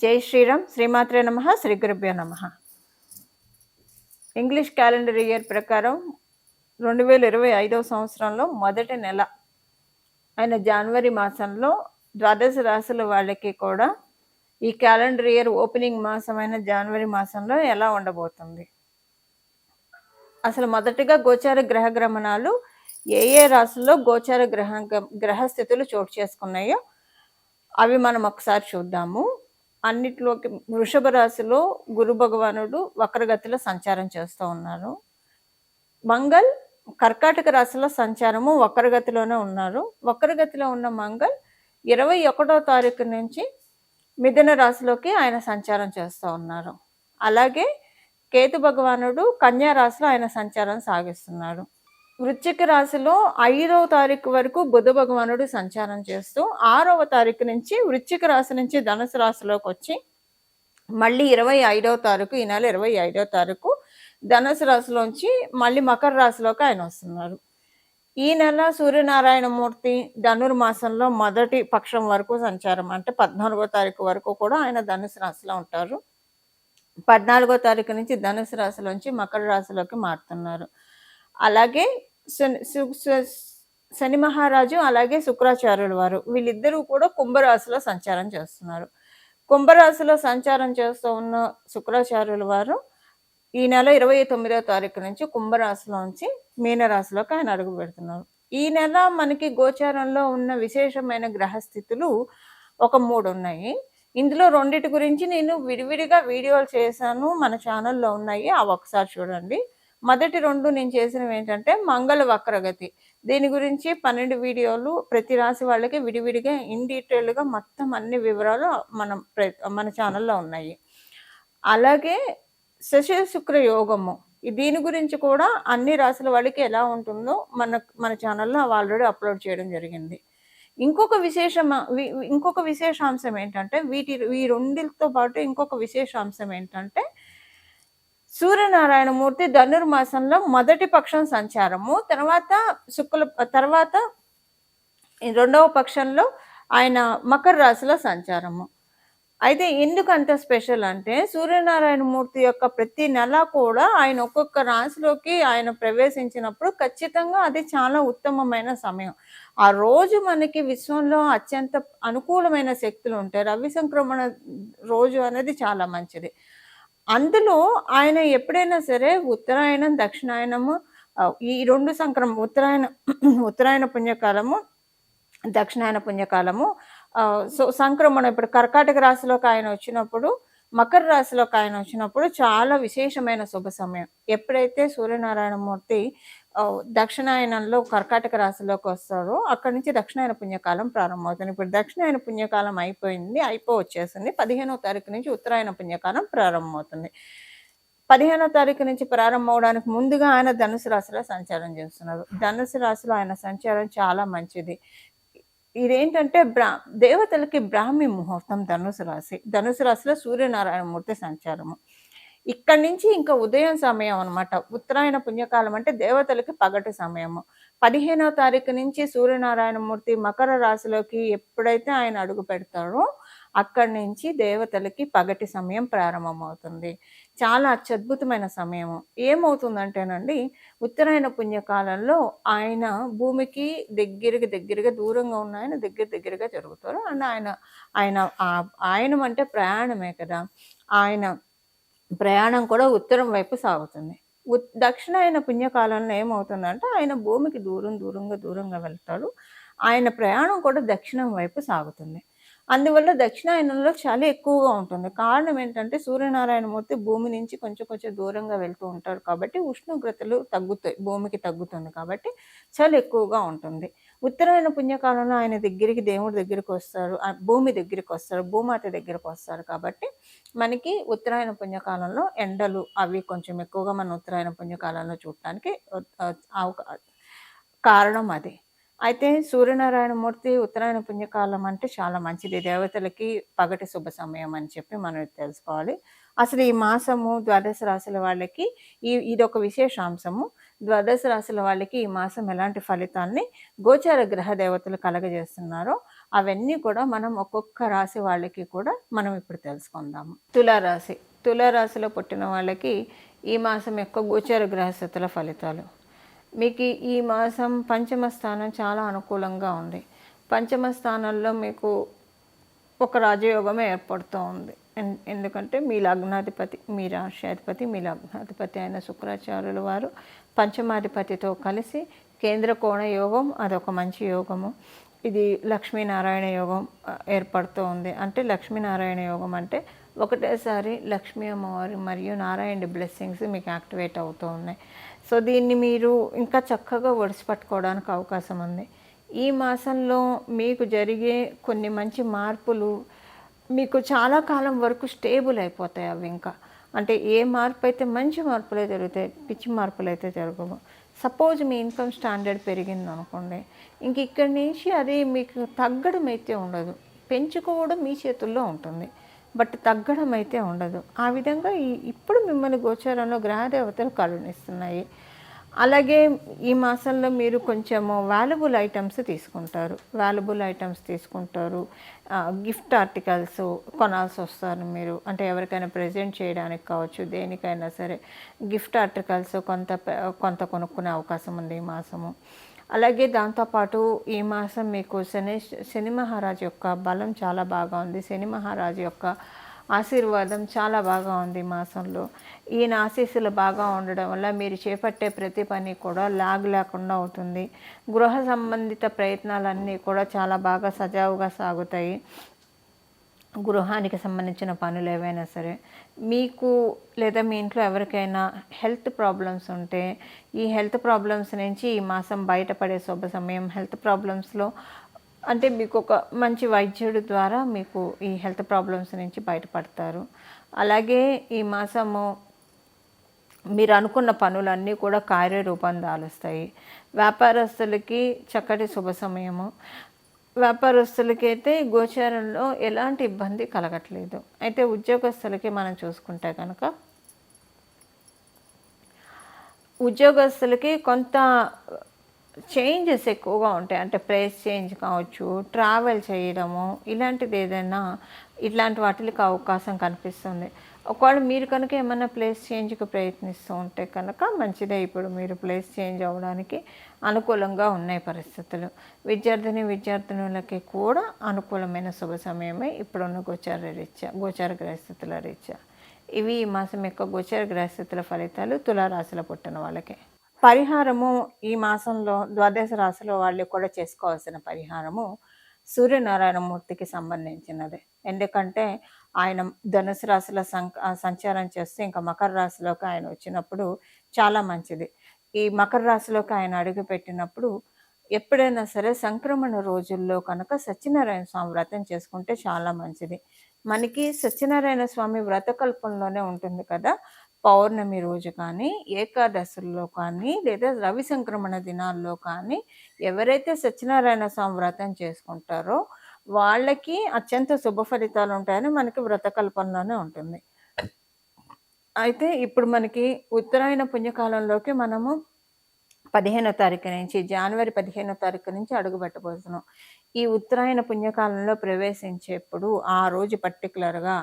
జై శ్రీరామ్. శ్రీమాత్రే నమ. శ్రీ గురుభ్యో నమ. ఇంగ్లీష్ క్యాలెండర్ ఇయర్ ప్రకారం రెండు వేల ఇరవై ఐదవ సంవత్సరంలో మొదటి నెల అయిన జనవరి మాసంలో ద్వాదశ రాశుల వాళ్ళకి కూడా ఈ క్యాలెండర్ ఇయర్ ఓపెనింగ్ మాసమైన జనవరి మాసంలో ఎలా ఉండబోతుంది? అసలు మొదటిగా గోచార గ్రహ గ్రమణాలు ఏ ఏ రాశుల్లో గోచార గ్రహ గ్రహస్థితులు చోటు చేసుకున్నాయో అవి మనం ఒకసారి చూద్దాము. అన్నిట్లోకి వృషభ రాశిలో గురు భగవానుడు వక్రగతిలో సంచారం చేస్తూ ఉన్నారు. మంగళ్ కర్కాటక రాశిలో సంచారము వక్రగతిలోనే ఉన్నారు. వక్రగతిలో ఉన్న మంగళ్ ఇరవై ఒకటో తారీఖు నుంచి మిథున రాశిలోకి ఆయన సంచారం చేస్తూ ఉన్నారు. అలాగే కేతు భగవానుడు కన్యా రాశిలో ఆయన సంచారం సాగిస్తున్నాడు వృశ్చిక రాశిలో ఐదవ తారీఖు వరకు బుధ భగవానుడు సంచారం చేస్తూ ఆరవ తారీఖు నుంచి వృశ్చిక రాశి నుంచి ధనుసు రాశిలోకి వచ్చి మళ్ళీ ఇరవై ఐదవ తారీఖు ఈ నెల ఇరవై ఐదవ తారీఖు ధనుసు రాశిలోంచి మళ్ళీ మకర రాశిలోకి ఆయన వస్తున్నారు. ఈ నెల సూర్యనారాయణ మూర్తి ధనుర్మాసంలో మొదటి పక్షం వరకు సంచారం అంటే పద్నాలుగో తారీఖు వరకు కూడా ఆయన ధనుసు రాశిలో ఉంటారు. పద్నాలుగో తారీఖు నుంచి ధనుసు రాశిలోంచి మకర రాశిలోకి మారుతున్నారు. అలాగే శని మహారాజు అలాగే శుక్రాచార్యుల వారు. వీళ్ళిద్దరూ కూడా కుంభరాశిలో సంచారం చేస్తున్నారు. కుంభరాశిలో సంచారం చేస్తూ ఉన్న శుక్రాచార్యుల వారు ఈ నెల ఇరవై తొమ్మిదో తారీఖు నుంచి కుంభరాశిలోంచి మీనరాశిలోకి ఆయన అడుగు పెడుతున్నారు. ఈ నెల మనకి గోచారంలో ఉన్న విశేషమైన గ్రహస్థితులు ఒక మూడు ఉన్నాయి. ఇందులో రెండిటి గురించి నేను విడివిడిగా వీడియోలు చేశాను. మన ఛానల్లో ఉన్నాయి. అవి ఒకసారి చూడండి. మొదటి రెండు నేను చేసినవి ఏంటంటే మంగళ వక్రగతి. దీని గురించి పన్నెండు వీడియోలు ప్రతి రాశి వాళ్ళకి విడివిడిగా ఇన్ డీటెయిల్గా మొత్తం అన్ని వివరాలు మనం మన ఛానల్లో ఉన్నాయి. అలాగే శశి శుక్ర యోగము. దీని గురించి కూడా అన్ని రాశుల వాళ్ళకి ఎలా ఉంటుందో మన మన ఛానల్లో ఆల్రెడీ అప్లోడ్ చేయడం జరిగింది. ఇంకొక విశేషం ఇంకొక విశేషాంశం ఏంటంటే వీటి ఈ రెండితో పాటు ఇంకొక విశేషాంశం ఏంటంటే సూర్యనారాయణమూర్తి ధనుర్మాసంలో మొదటి పక్షం సంచారము. తర్వాత శుక్ల తర్వాత రెండవ పక్షంలో ఆయన మకర రాశిలో సంచారము. అయితే ఎందుకు అంత స్పెషల్ అంటే సూర్యనారాయణమూర్తి యొక్క ప్రతి నెల కూడా ఆయన ఒక్కొక్క రాశిలోకి ఆయన ప్రవేశించినప్పుడు ఖచ్చితంగా అది చాలా ఉత్తమమైన సమయం. ఆ రోజు మనకి విశ్వంలో అత్యంత అనుకూలమైన శక్తులు ఉంటాయి. రవి సంక్రమణ రోజు అనేది చాలా మంచిది. అందులో ఆయన ఎప్పుడైనా సరే ఉత్తరాయణం దక్షిణాయనము ఈ రెండు సంక్రమం ఉత్తరాయణ ఉత్తరాయణ పుణ్యకాలము దక్షిణాయన పుణ్యకాలము సో సంక్రమణం ఇప్పుడు కర్కాటక రాశిలోకి ఆయన వచ్చినప్పుడు మకర రాశిలోకి ఆయన వచ్చినప్పుడు చాలా విశేషమైన శుభ సమయం. ఎప్పుడైతే సూర్యనారాయణమూర్తి దక్షిణాయనంలో కర్కాటక రాశిలోకి వస్తారో అక్కడి నుంచి దక్షిణాయన పుణ్యకాలం ప్రారంభమవుతుంది. ఇప్పుడు దక్షిణాయన పుణ్యకాలం అయిపోయింది అయిపో వచ్చేసింది. పదిహేనో తారీఖు నుంచి ఉత్తరాయణ పుణ్యకాలం ప్రారంభమవుతుంది. పదిహేనో తారీఖు నుంచి ప్రారంభం అవడానికి ముందుగా ఆయన ధనుసు రాశిలో సంచారం చేస్తున్నారు. ధనుసు రాశిలో ఆయన సంచారం చాలా మంచిది. ఇదేంటంటే బ్రా దేవతలకి బ్రాహ్మి ముహూర్తం ధనుసు రాశి ధనుసు రాశిలో సూర్యనారాయణమూర్తి సంచారము. ఇక్కడి నుంచి ఇంకా ఉదయం సమయం అనమాట ఉత్తరాయణ పుణ్యకాలం అంటే దేవతలకి పగటి సమయము. పదిహేనో తారీఖు నుంచి సూర్యనారాయణమూర్తి మకర రాశిలోకి ఎప్పుడైతే ఆయన అడుగు పెడతాడో అక్కడి నుంచి దేవతలకి పగటి సమయం ప్రారంభమవుతుంది. చాలా అత్యద్భుతమైన సమయం ఏమవుతుందంటేనండి ఉత్తరాయణ పుణ్యకాలంలో ఆయన భూమికి దగ్గరగా దగ్గరగా దూరంగా ఉన్న ఆయన దగ్గర దగ్గరగా జరుగుతారు. అండ్ ఆయన ఆయన ఆయన అంటే ప్రయాణమే కదా. ఆయన ప్రయాణం కూడా ఉత్తరం వైపు సాగుతుంది. దక్షిణాయన పుణ్యకాలంలో ఏమవుతుందంటే ఆయన భూమికి దూరం దూరంగా దూరంగా వెళ్తాడు. ఆయన ప్రయాణం కూడా దక్షిణం వైపు సాగుతుంది. అందువల్ల దక్షిణాయనంలో చాలా ఎక్కువగా ఉంటుంది. కారణం ఏంటంటే సూర్యనారాయణమూర్తి భూమి నుంచి కొంచెం కొంచెం దూరంగా వెళ్తూ ఉంటారు కాబట్టి ఉష్ణోగ్రతలు తగ్గుతాయి భూమికి తగ్గుతుంది కాబట్టి చాలా ఎక్కువగా ఉంటుంది. ఉత్తరాయణ పుణ్యకాలంలో ఆయన దగ్గరికి దేవుడి దగ్గరికి వస్తారు భూమి దగ్గరికి వస్తారు భూమాత దగ్గరికి వస్తారు కాబట్టి మనకి ఉత్తరాయణ పుణ్యకాలంలో ఎండలు అవి కొంచెం ఎక్కువగా మన ఉత్తరాయణ పుణ్యకాలంలో చూడటానికి కారణం అది. అయితే సూర్యనారాయణ మూర్తి ఉత్తరాయణ పుణ్యకాలం అంటే చాలా మంచిది. దేవతలకి పగటి శుభ సమయం అని చెప్పి మనం తెలుసుకోవాలి. అసలు ఈ మాసము ద్వాదశ రాశుల వాళ్ళకి ఈ ఇది ఒక విశేషాంశము. ద్వాదశ రాశుల వాళ్ళకి ఈ మాసం ఎలాంటి ఫలితాన్ని గోచార గ్రహ దేవతలు కలగజేస్తున్నారో అవన్నీ కూడా మనం ఒక్కొక్క రాశి వాళ్ళకి కూడా మనం ఇప్పుడు తెలుసుకుందాము. తులారాశి. తులారాశిలో పుట్టిన వాళ్ళకి ఈ మాసం యొక్క గోచార గ్రహస్థితుల ఫలితాలు. మీకు ఈ మాసం పంచమ స్థానం చాలా అనుకూలంగా ఉంది. పంచమ స్థానంలో మీకు ఒక రాజయోగం ఏర్పడుతూ ఉంది. ఎన్- ఎందుకంటే మీ లగ్నాధిపతి మీ రాష్ట్రాధిపతి మీ లగ్నాధిపతి అయిన శుక్రాచార్యుల వారు పంచమాధిపతితో కలిసి కేంద్ర కోణ యోగం అదొక మంచి యోగము. ఇది లక్ష్మీనారాయణ యోగం ఏర్పడుతూ ఉంది. అంటే లక్ష్మీనారాయణ యోగం అంటే ఒకటేసారి లక్ష్మీ అమ్మవారి మరియు నారాయణ బ్లెస్సింగ్స్ మీకు యాక్టివేట్ అవుతూ ఉన్నాయి. సో దీన్ని మీరు ఇంకా చక్కగా ఒడిసిపట్టుకోవడానికి అవకాశం ఉంది. ఈ మాసంలో మీకు జరిగే కొన్ని మంచి మార్పులు మీకు చాలా కాలం వరకు స్టేబుల్ అయిపోతాయి అవి ఇంకా. అంటే ఏ మార్పు అయితే మంచి మార్పులే జరుగుతాయి పిచ్చి మార్పులు అయితే జరగవు. సపోజ్ మీ ఇన్కమ్ స్టాండర్డ్ పెరిగింది అనుకోండి ఇంక ఇక్కడి నుంచి అది మీకు తగ్గడం అయితే ఉండదు. పెంచుకోవడం మీ చేతుల్లో ఉంటుంది. బట్ తగ్గడం అయితే ఉండదు. ఆ విధంగా ఈ ఇప్పుడు మిమ్మల్ని గోచారంలో గ్రహదేవతలు కరుణిస్తున్నాయి. అలాగే ఈ మాసంలో మీరు కొంచెము వాల్యుబుల్ ఐటమ్స్ తీసుకుంటారు. వాల్యుబుల్ ఐటమ్స్ తీసుకుంటారు. గిఫ్ట్ ఆర్టికల్స్ కొనాల్సి వస్తారు మీరు. అంటే ఎవరికైనా ప్రజెంట్ చేయడానికి కావచ్చు దేనికైనా సరే. గిఫ్ట్ ఆర్టికల్స్ కొంత కొంత కొనుక్కునే అవకాశం ఉంది ఈ మాసము. అలాగే దాంతోపాటు ఈ మాసం మీకు శని శని మహారాజు యొక్క బలం చాలా బాగా ఉంది. శని మహారాజు యొక్క ఆశీర్వాదం చాలా బాగా ఉంది ఈ మాసంలో. ఈయన ఆశీస్సులు బాగా ఉండడం వల్ల మీరు చేపట్టే ప్రతి పని కూడా లాగ్ లేకుండా అవుతుంది. గృహ సంబంధిత ప్రయత్నాలన్నీ కూడా చాలా బాగా సజావుగా సాగుతాయి. గృహానికి సంబంధించిన పనులు ఏవైనా సరే మీకు లేదా మీ ఇంట్లో ఎవరికైనా హెల్త్ ప్రాబ్లమ్స్ ఉంటే ఈ హెల్త్ ప్రాబ్లమ్స్ నుంచి ఈ మాసం బయటపడే శుభ సమయం హెల్త్ ప్రాబ్లమ్స్లో అంటే మీకు ఒక మంచి వైద్యుడి ద్వారా మీకు ఈ హెల్త్ ప్రాబ్లమ్స్ నుంచి బయటపడతారు. అలాగే ఈ మాసము మీరు అనుకున్న పనులన్నీ కూడా కార్యరూపం దాలుస్తాయి. వ్యాపారస్తులకి చక్కటి శుభ సమయము. వ్యాపారస్తులకైతే గోచారంలో ఎలాంటి ఇబ్బంది కలగట్లేదు. అయితే ఉద్యోగస్తులకి మనం చూసుకుంటే కనుక ఉద్యోగస్తులకి కొంత చేంజెస్ ఎక్కువగా ఉంటాయి. అంటే ప్లేస్ చేంజ్ కావచ్చు ట్రావెల్ చేయడము ఇలాంటిది ఏదైనా ఇట్లాంటి వాటికి అవకాశం కనిపిస్తుంది. ఒకవేళ మీరు కనుక ఏమైనా ప్లేస్ చేంజ్కి ప్రయత్నిస్తూ ఉంటే కనుక మంచిదే. ఇప్పుడు మీరు ప్లేస్ చేంజ్ అవ్వడానికి అనుకూలంగా ఉన్నాయి పరిస్థితులు. విద్యార్థిని విద్యార్థినులకి కూడా అనుకూలమైన శుభ సమయమే ఇప్పుడున్న గోచార రీత్యా గోచార గ్రహస్థితుల రీత్యా. ఇవి ఈ మాసం యొక్క గోచార గ్రహస్థితుల ఫలితాలు తులారాశిలో పుట్టిన వాళ్ళకి. పరిహారము ఈ మాసంలో ద్వాదశ రాశిలో వాళ్ళు కూడా చేసుకోవాల్సిన పరిహారము సూర్యనారాయణమూర్తికి సంబంధించినది. ఎందుకంటే ఆయన ధనుసు రాశిలో సం సంచారం చేస్తే ఇంకా మకర రాశిలోకి ఆయన వచ్చినప్పుడు చాలా మంచిది. ఈ మకర రాశిలోకి ఆయన అడుగు పెట్టినప్పుడు ఎప్పుడైనా సరే సంక్రమణ రోజుల్లో కనుక సత్యనారాయణ స్వామి వ్రతం చేసుకుంటే చాలా మంచిది. మనకి సత్యనారాయణ స్వామి వ్రతకల్పంలోనే ఉంటుంది కదా. పౌర్ణమి రోజు కానీ ఏకాదశుల్లో కానీ లేదా రవి సంక్రమణ దినాల్లో కానీ ఎవరైతే సత్యనారాయణ స్వామి వ్రతం చేసుకుంటారో వాళ్ళకి అత్యంత శుభ ఫలితాలు ఉంటాయని మనకి వ్రతకల్పంలోనే ఉంటుంది. అయితే ఇప్పుడు మనకి ఉత్తరాయణ పుణ్యకాలంలోకి మనము పదిహేనో తారీఖు నుంచి జనవరి పదిహేనో తారీఖు నుంచి అడుగు పెట్టబోతున్నాం. ఈ ఉత్తరాయణ పుణ్యకాలంలో ప్రవేశించేప్పుడు ఆ రోజు పర్టికులర్గా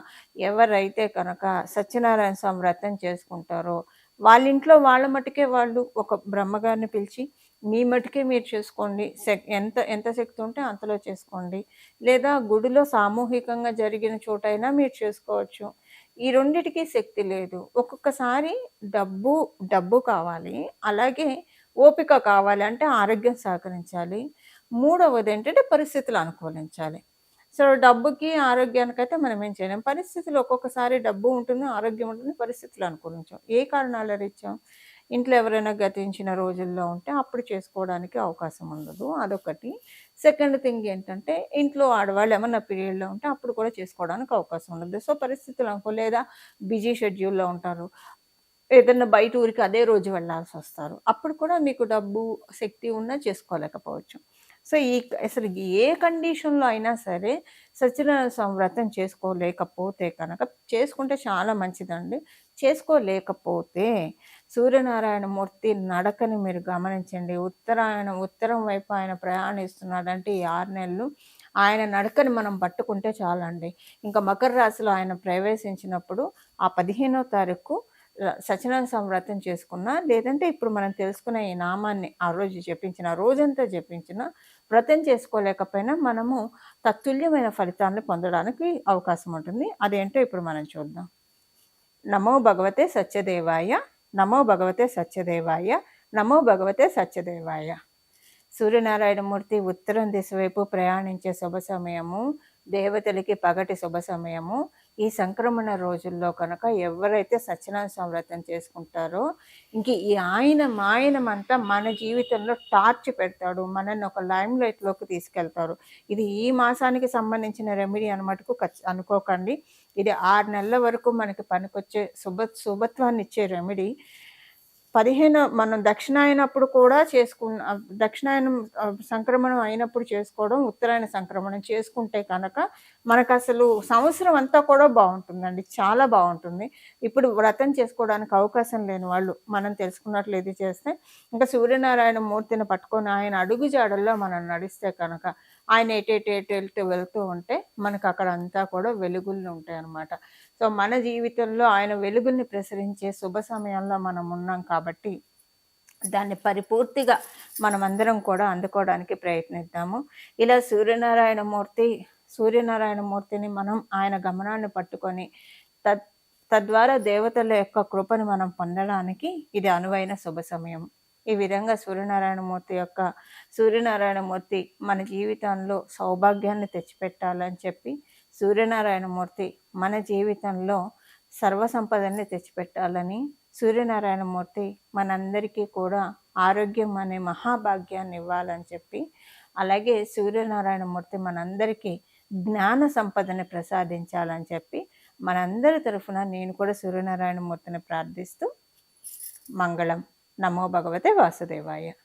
ఎవరైతే కనుక సత్యనారాయణ స్వామి వ్రతం చేసుకుంటారో వాళ్ళ ఇంట్లో వాళ్ళ మటుకే వాళ్ళు ఒక బ్రహ్మగారిని పిలిచి మీ మటుకే మీరు చేసుకోండి ఎంత ఎంత శక్తి ఉంటే అంతలో చేసుకోండి. లేదా గుడిలో సామూహికంగా జరిగిన చోటైనా మీరు చేసుకోవచ్చు. ఈ రెండిటికి శక్తి లేదు. ఒక్కొక్కసారి డబ్బు డబ్బు కావాలి. అలాగే ఓపిక కావాలి అంటే ఆరోగ్యం సహకరించాలి. మూడవది ఏంటంటే పరిస్థితులు అనుకూలించాలి. సో డబ్బుకి ఆరోగ్యానికైతే మనం ఏం చేయలేం. పరిస్థితులు ఒక్కొక్కసారి డబ్బు ఉంటుంది ఆరోగ్యం ఉంటుంది పరిస్థితులు అనుకూలించాం ఏ కారణాల రీత్యా? ఇంట్లో ఎవరైనా గతించిన రోజుల్లో ఉంటే అప్పుడు చేసుకోవడానికి అవకాశం ఉండదు. అదొకటి. సెకండ్ థింగ్ ఏంటంటే ఇంట్లో ఆడవాళ్ళు ఏమన్నా పీరియడ్లో ఉంటే అప్పుడు కూడా చేసుకోవడానికి అవకాశం ఉండదు. సో పరిస్థితులు అనుకో లేదా బిజీ షెడ్యూల్లో ఉంటారు. ఏదైనా బయట ఊరికి అదే రోజు వెళ్ళాల్సి వస్తారు. అప్పుడు కూడా మీకు డబ్బు శక్తి ఉన్నా చేసుకోలేకపోవచ్చు. సో ఈ అసలు ఏ కండిషన్లో అయినా సరే సత్యనారాయణ వ్రతం చేసుకోలేకపోతే కనుక చేసుకుంటే చాలా మంచిదండి. చేసుకోలేకపోతే సూర్యనారాయణ మూర్తి నడకని మీరు గమనించండి. ఉత్తరాయణ ఉత్తరం వైపు ఆయన ప్రయాణిస్తున్నాడంటే ఈ ఆరు నెలలు ఆయన నడకని మనం పట్టుకుంటే చాలండి. ఇంకా మకర రాశిలో ఆయన ప్రవేశించినప్పుడు ఆ పదిహేనో తారీఖు సత్యనారాయణ స్వామి వ్రతం చేసుకున్నా లేదంటే ఇప్పుడు మనం తెలుసుకున్న ఈ నామాన్ని ఆ రోజు జపించిన రోజంతా జపించిన వ్రతం చేసుకోలేకపోయినా మనము తత్తుల్యమైన ఫలితాన్ని పొందడానికి అవకాశం ఉంటుంది. అదేంటో ఇప్పుడు మనం చూద్దాం. నమో భగవతే సత్యదేవాయ నమో భగవతే సత్యదేవాయ నమో భగవతే సత్యదేవాయ. సూర్యనారాయణమూర్తి ఉత్తరం దిశ వైపు ప్రయాణించే శుభ సమయము దేవతలకి పగటి శుభ సమయము ఈ సంక్రమణ రోజుల్లో కనుక ఎవరైతే సత్యనారాయణ స్వామి వ్రతం చేసుకుంటారో ఇంక ఈ ఆయన మాయనమంతా మన జీవితంలో టార్చ్ పెడతాడు మనల్ని ఒక లైమ్ లైట్లోకి తీసుకెళ్తారు ఇది ఈ మాసానికి సంబంధించిన రెమెడీ అనమాటకు అనుకోకండి. ఇది ఆరు నెలల వరకు మనకి పనికొచ్చే శుభ శుభత్వాన్ని ఇచ్చే రెమెడీ. పదిహేను మనం దక్షిణాయనప్పుడు కూడా చేసుకున్న దక్షిణాయనం సంక్రమణం అయినప్పుడు చేసుకోవడం ఉత్తరాయణ సంక్రమణం చేసుకుంటే కనుక మనకు అసలు సంవత్సరం అంతా కూడా బాగుంటుందండి. చాలా బాగుంటుంది. ఇప్పుడు వ్రతం చేసుకోవడానికి అవకాశం లేని వాళ్ళు మనం తెలుసుకున్నట్లు ఇది చేస్తే ఇంకా సూర్యనారాయణ మూర్తిని పట్టుకొని ఆయన అడుగు జాడల్లో మనం నడిస్తే కనుక ఆయన ఎటేటేటెల్ట్ వెళ్తూ ఉంటే మనకు అక్కడ అంతా కూడా వెలుగులు ఉంటాయి అన్నమాట సో మన జీవితంలో ఆయన వెలుగుల్ని ప్రసరించే శుభ సమయంలో మనం ఉన్నాం కాబట్టి దాన్ని పరిపూర్తిగా మనమందరం కూడా అందుకోవడానికి ప్రయత్నిద్దాము ఇలా సూర్యనారాయణ మూర్తి సూర్యనారాయణ మూర్తిని మనం ఆయన గమనాన్ని పట్టుకొని తద్ తద్వారా దేవతల యొక్క కృపను మనం పొందడానికి ఇది అనువైన శుభ సమయం ఈ విధంగా సూర్యనారాయణమూర్తి యొక్క సూర్యనారాయణమూర్తి మన జీవితంలో సౌభాగ్యాన్ని తెచ్చిపెట్టాలని చెప్పి సూర్యనారాయణమూర్తి మన జీవితంలో సర్వసంపదని తెచ్చిపెట్టాలని సూర్యనారాయణమూర్తి మనందరికీ కూడా ఆరోగ్యం అనే మహాభాగ్యాన్ని ఇవ్వాలని చెప్పి అలాగే సూర్యనారాయణమూర్తి మనందరికీ జ్ఞాన సంపదని ప్రసాదించాలని చెప్పి మనందరి తరఫున నేను కూడా సూర్యనారాయణమూర్తిని ప్రార్థిస్తూ మంగళం. నమో భగవతే వాసుదేవాయ